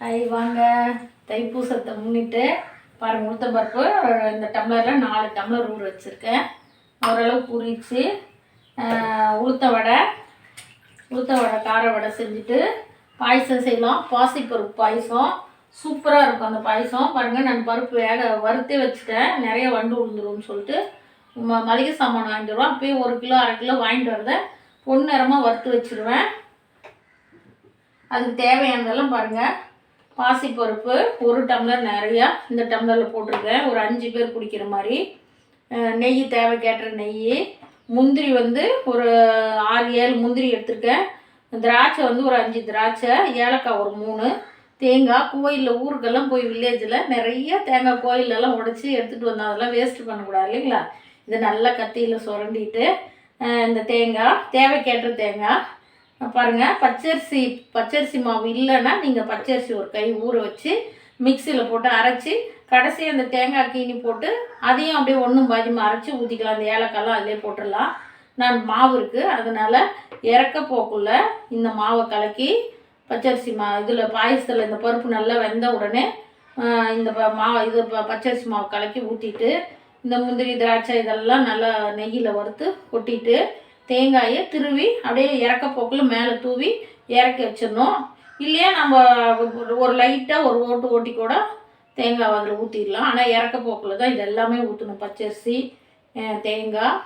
Hi வாங்க. தைப்பூசத்தை முன்னிட்டு பாருங்க உளுத்தம் பருப்பு இந்த டம்ளரில் நாலு டம்ளர் ஊற வச்சுருக்கேன். ஓரளவு பூரிச்சு உளுத்த வடை உளுத்த வடை கார வடை செஞ்சுட்டு பாயசம் செய்யலாம். பாசிப்பருப்பு பாயசம். சூப்பராக இருக்கும் அந்த பாயசம். பாருங்கள் நான் பருப்பு வேக வறுத்தே வச்சுட்டேன். நிறைய வண்டு விழுந்துரும்னு சொல்லிட்டு. ம மளிகை சாமான் வாங்கிட்டு வருவேன். அப்பயே ஒரு கிலோ அரை கிலோ வாங்கிட்டு வரத பொன்னிறமாக வறுத்து வச்சுருவேன். அதுக்கு தேவையானதெல்லாம் பாருங்கள் பாசிப்பருப்பு ஒரு டம்ளர் நிறையா இந்த டம்ளரில் போட்டிருக்கேன். ஒரு அஞ்சு பேர் குடிக்கிற மாதிரி. நெய் தேவை கேட்டுற நெய். முந்திரி வந்து ஒரு ஆறு ஏழு முந்திரி எடுத்திருக்கேன். திராட்சை வந்து ஒரு அஞ்சு திராட்சை ஏலக்காய் ஒரு மூணு. தேங்காய் கோயிலில் ஊருக்கெல்லாம் போய் வில்லேஜில் நிறைய தேங்காய் கோயிலெல்லாம் உடச்சி எடுத்துகிட்டு வந்தால் அதெல்லாம் வேஸ்ட்டு பண்ணக்கூடாது இல்லைங்களா? இதை நல்லா கத்தியில் சுரண்டிட்டு இந்த தேங்காய் தேவைக்கேற்ற தேங்காய் பாருங்கள் பச்சரிசி பச்சரிசி மாவு இல்லைன்னா நீங்கள் பச்சரிசி ஒரு கை ஊற வச்சு மிக்சியில் போட்டு அரைச்சி கடைசி அந்த தேங்காய் கீனி போட்டு அதையும் அப்படியே ஒன்றும் பாதிமா அரைச்சி ஊற்றிக்கலாம் அந்த ஏலக்காய்லாம் அதிலே போட்டுடலாம். நான் மாவு இருக்குது அதனால் இறக்க போக்குள்ள இந்த மாவை கலக்கி பச்சரிசி மா இதில் பாயசத்தில் இந்த பருப்பு நல்லா வெந்த உடனே இந்த ப- இது பச்சரிசி மாவு கலக்கி ஊற்றிட்டு இந்த முந்திரி திராட்சை இதெல்லாம் நல்லா நெய்யில் வறுத்து கொட்டிட்டு தேங்காயை திருவி அப்படியே இறக்க போக்கில் மேலே தூவி இறக்கி வச்சிடணும். இல்லையா நம்ம ஒரு- ஒரு லைட்டாக ஒரு ஓட்டு ஓட்டி கூட தேங்காய் அதில் ஊற்றிடலாம் ஆனால் இறக்க போக்கில் தான் இது எல்லாமே ஊற்றணும் பச்சரிசி தேங்காய்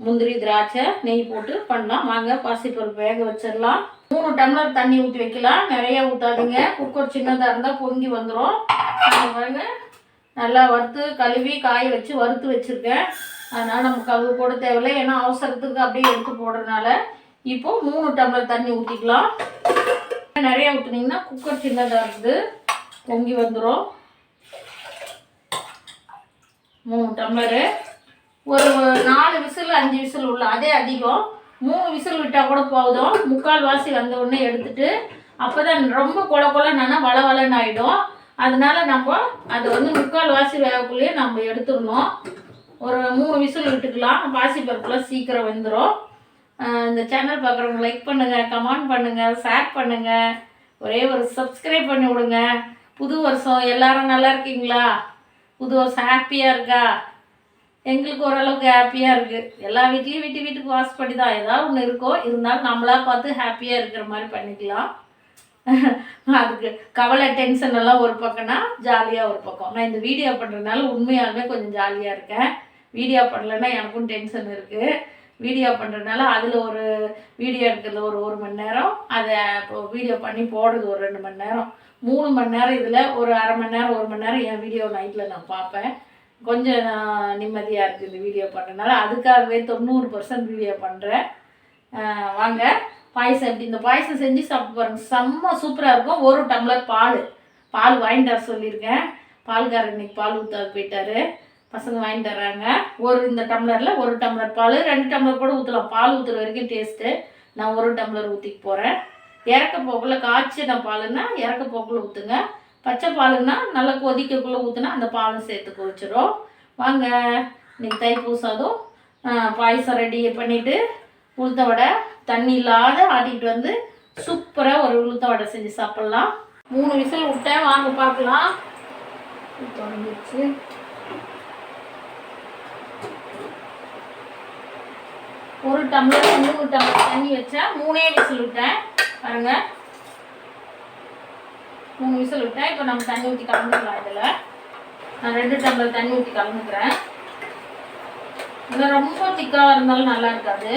முந்திரி திராட்சை நெய் போட்டு பண்ணலாம். வாங்க பாசிப்பருப்பு வேக வச்சிடலாம். மூணு டம்ளர் தண்ணி ஊற்றி வைக்கலாம். நிறைய ஊற்றாதீங்க குக்கர் சின்னதாக இருந்தால் பொங்கி வந்துடும் பாருங்க நல்லா வறுத்து கழுவி காய வச்சு வறுத்து வச்சுருக்கேன். அதனால் நமக்கு அது போட தேவையில்லை. ஏன்னா அவசரத்துக்கு அப்படியே எடுத்து போடுறதுனால இப்போ மூணு டம்ளர் தண்ணி ஊற்றிக்கலாம் நிறையா ஊற்றுனீங்கன்னா குக்கர் சின்னதாக இருக்குது. பொங்கி வந்துடும் மூணு டம்ளரு. ஒரு நாலு விசில் அஞ்சு விசில் உள்ள அதே அதிகம். மூணு விசில் விட்டால் கூட போதும். முக்கால் வாசி வந்த உடனே எடுத்துட்டு அப்போ தான் ரொம்ப கொல கொலன்னா வள வளன்னு ஆகிடும் அதனால நம்ம அதை வந்து முக்கால் வாசி வேகக்குள்ளேயே நம்ம எடுத்துடணும். ஒரு மூணு விசில் விட்டுக்கலாம். பாசிப்பருப்புலாம் சீக்கிரம் வந்துடும் இந்த சேனல் பார்க்குறவங்க லைக் பண்ணுங்கள் கமெண்ட் பண்ணுங்கள் ஷேர் பண்ணுங்கள் ஒரே ஒரு சப்ஸ்கிரைப் பண்ணி விடுங்க. புது வருஷம் எல்லாரும் நல்லா இருக்கீங்களா? புது வருஷம் ஹாப்பியாக இருக்கா? எங்களுக்கு ஓரளவுக்கு ஹாப்பியாக இருக்குது எல்லா வீட்லேயும் வீட்டு வீட்டுக்கு வாசப்படி தான் ஏதாவது ஒன்று இருக்கோ இருந்தாலும் நம்மளா பார்த்து ஹாப்பியாக இருக்கிற மாதிரி பண்ணிக்கலாம். அதுக்கு கவலை டென்ஷன் எல்லாம் ஒரு பக்கம்னா ஜாலியாக ஒரு பக்கம். நான் இந்த வீடியோ பண்ணுறதுனால உண்மையாலுமே கொஞ்சம் ஜாலியாக இருக்கேன். வீடியோ பண்ணலைன்னா எனக்கும் டென்ஷன் இருக்குது வீடியோ பண்ணுறதுனால அதில் ஒரு வீடியோ எடுக்கிறது ஒரு ஒரு மணி நேரம் அதை இப்போ வீடியோ பண்ணி போடுறது ஒரு ரெண்டு மணி நேரம். மூணு மணி நேரம் இதில் ஒரு அரை மணி நேரம் ஒரு மணி நேரம் என் வீடியோ நைட்டில் நான் பார்ப்பேன். கொஞ்சம் நிம்மதியாக இருக்குது இந்த வீடியோ பண்ணுறதுனால அதுக்காகவே தொண்ணூறு பர்சன்ட் வீடியோ பண்ணுறேன் வாங்க. பாயசம் எப்படி? இந்த பாயசம் செஞ்சு சாப்பிட்டு பாருங்க. செம்ம சூப்பராக இருக்கும். ஒரு டம்ளர் பால். பால் வாங்கிட்டு வர சொல்லியிருக்கேன். பால்காரர் இன்னைக்கு பால் ஊற்ற போயிட்டாரு. பசங்க வாங்கிட்டு தர்றாங்க. ஒரு இந்த டம்ளரில் ஒரு டம்ளர் பால் ரெண்டு டம்ளர் கூட ஊற்றலாம் பால் ஊற்றுற வரைக்கும் டேஸ்ட்டு நான் ஒரு டம்ளர் ஊற்றிக்க போகிறேன் இறக்க போக்கில் காய்ச்சின பாலுன்னா இறக்க போக்கில் ஊற்றுங்க பச்சை பாலுன்னா நல்லா கொதிக்கக்குள்ளே ஊற்றுனா அந்த பாலும் சேர்த்து கொதிச்சிடும் வாங்க இன்னைக்கு தைப்பூசாதும் பாயசம் ரெடி பண்ணிவிட்டு உளுத்த வடை தண்ணி இல்லாத ஆட்டிக்கிட்டு வந்து சூப்பராக ஒரு உளுத்த வடை செஞ்சு சாப்பிட்லாம். மூணு விசில் விட்டேன். வாங்க பார்க்கலாம். தொடங்கிடுச்சு ஒரு டம்ளர் மூணு டம்ளர் தண்ணி வச்சா மூணே விசில் விட்டேன். பாருங்க. மூணு விசில் விட்டேன். இப்போ நம்ம தண்ணி ஊற்றி கலந்துக்கலாம் இதில். நான் ரெண்டு டம்ளர் தண்ணி ஊற்றி கலந்துக்கிறேன். இதில் ரொம்ப திக்காக இருந்தாலும் நல்லா இருக்காது.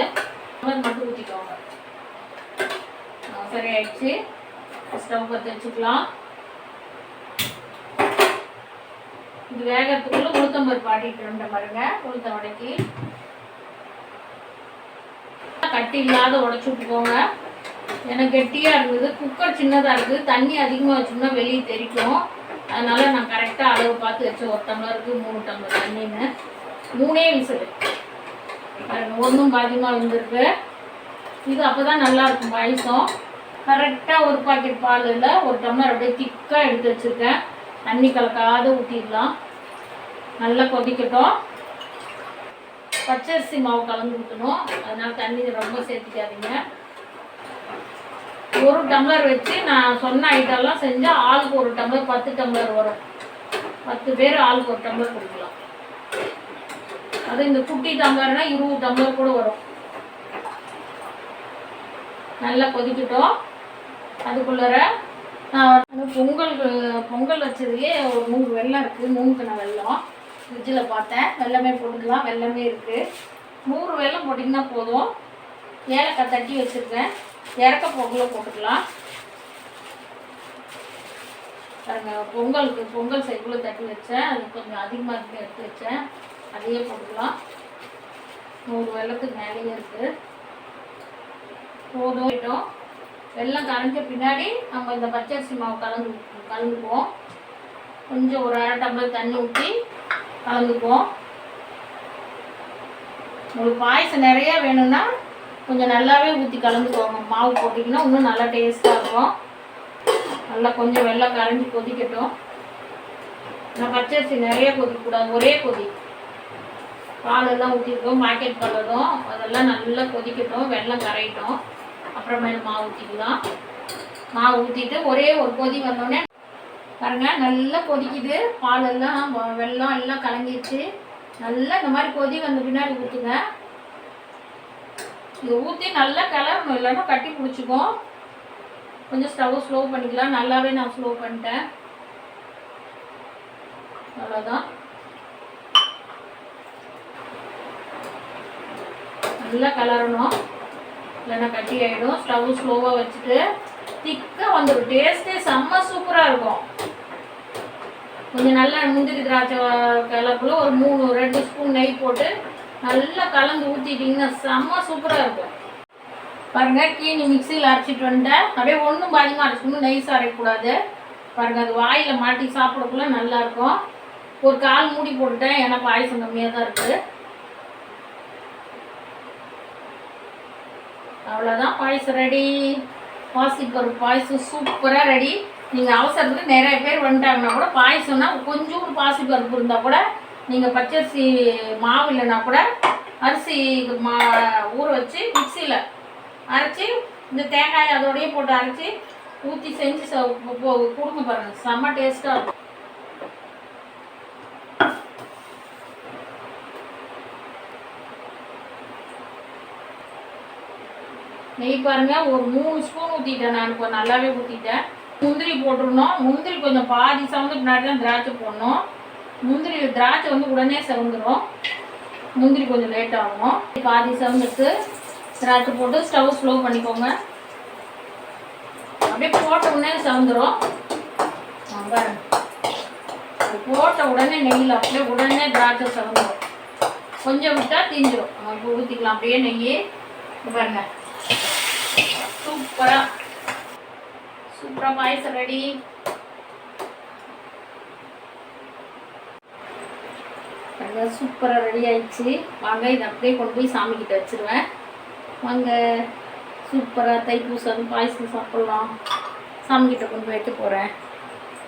டம்ளர் மட்டும் ஊற்றிக்கோங்க சரி ஆயிடுச்சு ஸ்டவ் பற்றி வச்சுக்கலாம். இது வேகத்துக்குள்ளே உளுத்தம்பருப்பு ஆட்டிட்டு இருந்த பாருங்க. உளுத்த வடக்கி கட்டி இல்லாத உடச்சி விட்டுக்கோங்க. எனக்கு கெட்டியாக இருந்தது குக்கர் சின்னதாக இருக்குது. தண்ணி அதிகமாக வச்சோம்னா வெளியே தெரிக்கும் அதனால நான் கரெக்டாக அளவு பார்த்து வச்சேன் ஒரு டம்ளருக்கு மூணு டம்ளர் தண்ணின்னு. மூணே விசில். ஒன்றும் பாதியமாக வந்திருக்கு. இது அப்போ தான் நல்லா இருக்கும் பாயசம். கரெக்டாக ஒரு பாக்கெட் பாலில் ஒரு டம்ளர் அப்படியே திக்காக எடுத்து வச்சுருக்கேன். தண்ணி கலக்காத ஊற்றிடலாம் நல்லா கொதிக்கட்டும். பச்சரிசி மாவு கலந்து ஊற்றணும் அதனால தண்ணி ரொம்ப சேர்த்துக்காதீங்க. ஒரு டம்ளர் வச்சு நான் சொன்ன ஐட்டம்லாம் செஞ்சால் ஆளுக்கு ஒரு டம்ளர் பத்து டம்ளர் வரும். பத்து பேர் ஆளுக்கு ஒரு டம்ளர் கொடுக்கலாம். அது இந்த குட்டி டம்ளர்னா இருபது டம்ளர் கூட வரும். நல்லா கொதிக்கட்டும். அதுக்குள்ளார நான் பொங்கல் பொங்கல் வச்சதுலேயே ஒரு மூணு வெள்ளம் இருக்குது நூறுக்கின வெல்லம் ஃப்ரிட்ஜில் பார்த்தேன். வெள்ளமே போட்டுக்கலாம். வெள்ளமே இருக்குது நூறு வெள்ளம் போட்டிங்கன்னா போதும். ஏலக்காய் தட்டி வச்சுருக்கேன். இறக்க பொங்கலை போட்டுக்கலாம். பாருங்கள் பொங்கலுக்கு பொங்கல் சைக்குள்ள தட்டி வச்சேன். அது கொஞ்சம் அதிகமாக இருக்கு எடுத்து வச்சேன். அதையே போட்டுக்கலாம். நூறு வெள்ளத்துக்கு மேலேயே இருக்குது போதும். வெள்ளம் வெல்லம் கரைஞ்ச பின்னாடி நம்ம இந்த பச்சரிசி மாவு கலந்து கலந்துக்குவோம். கொஞ்சம் ஒரு அரை டம்ளர் தண்ணி ஊற்றி கலந்துக்குவோம். உங்களுக்கு பாயசம் நிறைய வேணும்னா கொஞ்சம் நல்லாவே ஊற்றி கலந்துக்கோங்க. மாவு போட்டிங்கன்னா இன்னும் நல்லா டேஸ்ட்டாக இருக்கும். நல்லா கொஞ்சம் வெள்ளம் கரைஞ்சி கொதிக்கட்டும். நான் பச்சரிசி நிறைய கொதிக்கக்கூடாது ஒரே கொதி. பாலெல்லாம் ஊற்றிருக்கோம் பாக்கெட் பாலதும் அதெல்லாம் நல்லா கொதிக்கட்டும் வெள்ளம் கரையட்டும். அப்புறமேல மாவு ஊற்றிக்கலாம் மாவு ஊற்றிட்டு ஒரே ஒரு கொதி வந்தோடனே பாருங்க நல்லா கொதிக்குது. பால் எல்லாம் வெள்ளம் எல்லாம் கலங்கிடுச்சு நல்லா இந்த மாதிரி கொதி வந்த பின்னாடி ஊற்றுங்க இதை ஊற்றி நல்லா கிளறணும். இல்லைன்னா கட்டி பிடிச்சிக்கும். கொஞ்சம் ஸ்டவ் ஸ்லோ பண்ணிக்கலாம். நல்லாவே நான் ஸ்லோ பண்ணிட்டேன். அவ்வளோதான் நல்லா கலரணும் இல்லைன்னா கட்டி ஆகிடும் ஸ்டவ் ஸ்லோவாக வச்சுட்டு திக்காக வந்துடும் டேஸ்ட்டே செம்ம சூப்பராக இருக்கும். கொஞ்சம் நல்லா முந்திரி திராட்சை கலருக்குள்ள ஒரு மூணு ரெண்டு ஸ்பூன் நெய் போட்டு நல்லா கலந்து ஊற்றிட்டிங்கன்னா செம்ம சூப்பராக இருக்கும். பாருங்க கீனி மிக்சியில் அரைச்சிட்டு வந்துட்டேன் அப்படியே ஒன்றும் பாதிமாக அரைச்சிக்கணும் நெய்ஸ் அரைக்கக்கூடாது பாருங்கள் அது வாயில் மாட்டி சாப்பிடக்குள்ள நல்லாயிருக்கும் ஒரு கால் மூடி போட்டுட்டேன். ஏன்னா பாயசம் கம்மியாக தான் இருக்குது அவ்வளோதான் பாயசம் ரெடி பாசிப்பருப்பு பாயசம் சூப்பராக ரெடி நீங்கள் அவசரத்துக்கு நிறைய பேர் வந்துட்டாங்கன்னா கூட பாயசம்னா கொஞ்சோண்டு பாசிப்பருப்பு இருந்தால் கூட நீங்கள் பச்சரிசி மாவு இல்லைன்னா கூட அரிசி மா ஊற வச்சு மிக்சியில் அரைச்சி இந்த தேங்காய் அதோடையே போட்டு அரைச்சி ஊற்றி செஞ்சு ச- போ- போ- கொடுங்க பாருங்கள் செம்ம டேஸ்ட்டாக இருக்கும். நெய் பாருங்க ஒரு மூணு ஸ்பூன் ஊற்றிட்டேன் நான். இப்போ நல்லாவே ஊற்றிட்டேன் முந்திரி போட்டுருணும் முந்திரி கொஞ்சம் பாதி சவுந்து பின்னாடி தான் திராட்சை போடணும். முந்திரி திராட்சை வந்து உடனே சவுந்துடும் முந்திரி கொஞ்சம் லேட் ஆகும் பாதி செவந்துட்டு திராட்சை போட்டு ஸ்டவ் ஸ்லோ பண்ணிக்கோங்க. அப்படியே போட்ட உடனே சவுந்துடும் போட்ட உடனே நெய்யில் அப்படியே உடனே திராட்சை சவுந்துடும் கொஞ்சம் விட்டால் தீஞ்சிடும் நம்ம இப்போ ஊற்றிக்கலாம் அப்படியே நெய் பாருங்க. சூப்பராக சூப்பராக பாயசம் ரெடி சூப்பராக ரெடி ஆயிடுச்சு. வாங்க இதை அப்படியே கொண்டு போய் சாமி கிட்ட வச்சிருவேன். வாங்க சூப்பராக தைப்பூசம் பாயசம் சாப்பிட்லாம். சாமி கிட்ட கொண்டு போய் வைக்க போகிறேன்